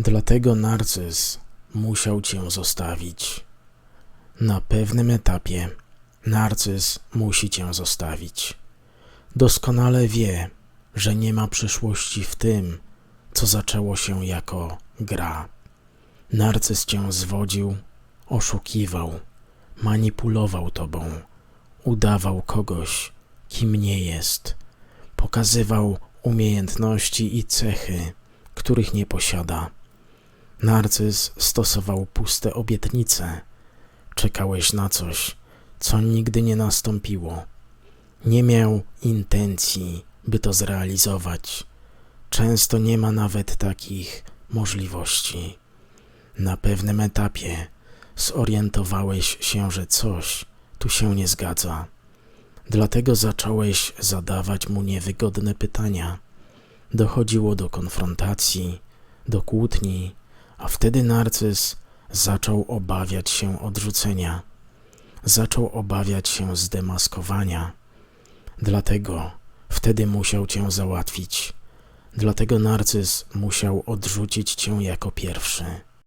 Dlatego narcyz musiał cię zostawić. Na pewnym etapie narcyz musi cię zostawić. Doskonale wie, że nie ma przyszłości w tym, co zaczęło się jako gra. Narcyz cię zwodził, oszukiwał, manipulował tobą, udawał kogoś, kim nie jest, pokazywał umiejętności i cechy, których nie posiada. Narcyz stosował puste obietnice. Czekałeś na coś, co nigdy nie nastąpiło. Nie miał intencji, by to zrealizować. Często nie ma nawet takich możliwości. Na pewnym etapie zorientowałeś się, że coś tu się nie zgadza. Dlatego zacząłeś zadawać mu niewygodne pytania. Dochodziło do konfrontacji, do kłótni, a wtedy narcyz zaczął obawiać się odrzucenia. Zaczął obawiać się zdemaskowania. Dlatego wtedy musiał cię załatwić. Dlatego narcyz musiał odrzucić cię jako pierwszy.